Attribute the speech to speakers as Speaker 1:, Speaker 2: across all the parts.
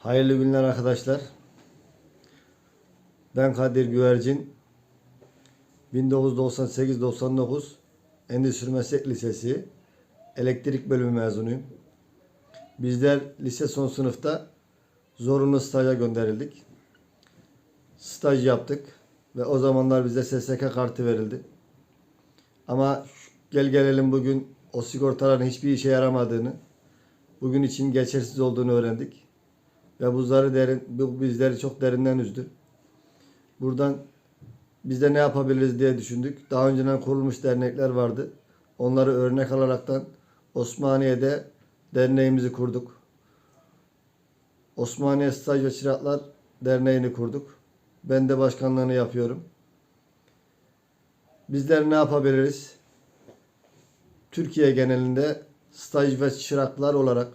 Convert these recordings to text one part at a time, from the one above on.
Speaker 1: Hayırlı günler arkadaşlar. Ben Kadir Güvercin. 1998-99 Endüstri Meslek Lisesi elektrik bölümü mezunuyum. Bizler lise son sınıfta zorunlu staja gönderildik. Staj yaptık ve o zamanlar bize SSK kartı verildi. Ama gel gelelim bugün o sigortaların hiçbir işe yaramadığını, bugün için geçersiz olduğunu öğrendik. Ve buzları derin, bu bizleri çok derinden üzdü. Buradan biz de ne yapabiliriz diye düşündük. Daha önceden kurulmuş dernekler vardı. Onları örnek alaraktan Osmaniye'de derneğimizi kurduk. Osmaniye Staj ve Çıraklar Derneği'ni kurduk. Ben de başkanlığını yapıyorum. Bizler ne yapabiliriz? Türkiye genelinde staj ve çıraklar olarak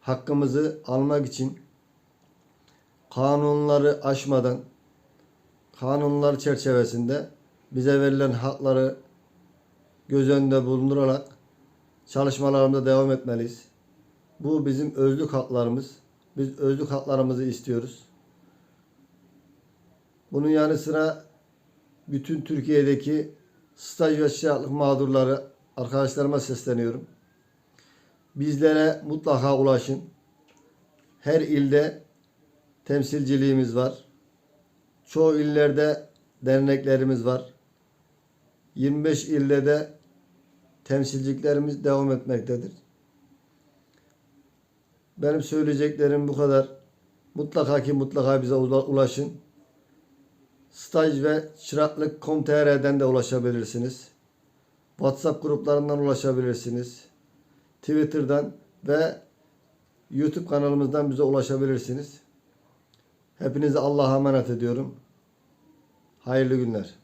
Speaker 1: hakkımızı almak için kanunları aşmadan kanunlar çerçevesinde bize verilen hakları göz önünde bulundurarak çalışmalarımıza devam etmeliyiz. Bu bizim özlük haklarımız. Biz özlük haklarımızı istiyoruz. Bunun yanı sıra bütün Türkiye'deki staj ve çıraklık mağdurları arkadaşlarıma sesleniyorum. Bizlere mutlaka ulaşın. Her ilde temsilciliğimiz var. Çoğu illerde derneklerimiz var. 25 ilde de temsilciliklerimiz devam etmektedir. Benim söyleyeceklerim bu kadar. Mutlaka ki mutlaka bize ula- ulaşın. Staj ve çıraklık.com.tr'den de ulaşabilirsiniz. WhatsApp gruplarından ulaşabilirsiniz. Twitter'dan ve YouTube kanalımızdan bize ulaşabilirsiniz. Hepinize Allah'a emanet ediyorum. Hayırlı günler.